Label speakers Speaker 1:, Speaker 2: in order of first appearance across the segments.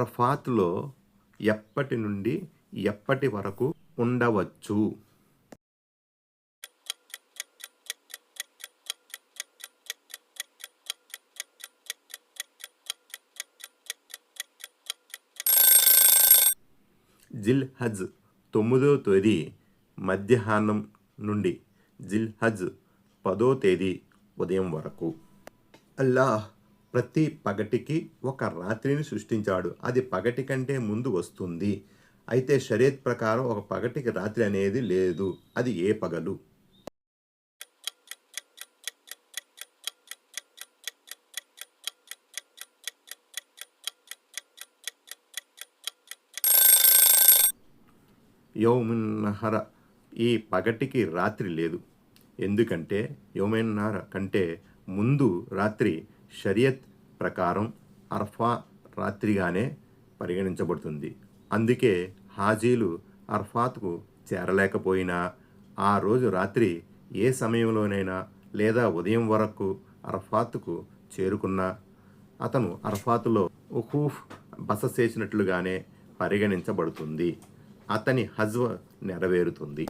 Speaker 1: అరఫాత్లో ఎప్పటి నుండి ఎప్పటి వరకు ఉండవచ్చు? జిల్ హజ్ తొమ్మిదో తేదీ మధ్యాహ్నం నుండి జిల్ హజ్ పదో తేదీ ఉదయం వరకు. అల్లాహ్ ప్రతి పగటికి ఒక రాత్రిని సృష్టించాడు. అది పగటి కంటే ముందు వస్తుంది. అయితే షరీయత్ ప్రకారం ఒక పగటికి రాత్రి అనేది లేదు. అది ఏ పగలు? యౌమిన్నహర ఈ పగటికి రాత్రి లేదు. ఎందుకంటే యౌమిన్నహర కంటే ముందు రాత్రి షరియత్ ప్రకారం అర్ఫా రాత్రిగానే పరిగణించబడుతుంది. అందుకే హాజీలు అర్ఫాత్కు చేరలేకపోయినా ఆ రోజు రాత్రి ఏ సమయంలోనైనా లేదా ఉదయం వరకు అర్ఫాత్కు చేరుకున్నా అతను అర్ఫాతులో ఉఖూఫ్ బస చేసినట్లుగానే పరిగణించబడుతుంది. అతని హజ్వ నెరవేరుతుంది.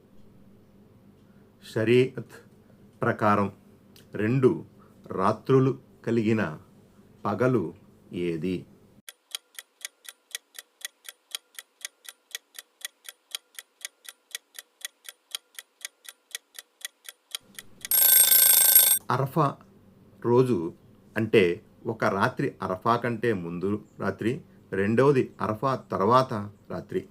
Speaker 1: షరీయత్ ప్రకారం రెండు రాత్రులు కలిగిన పగలు ఏది? అరఫా రోజు అంటే ఒక రాత్రి అరఫా కంటే ముందు రాత్రి రెండవది అరఫా తర్వాత రాత్రి.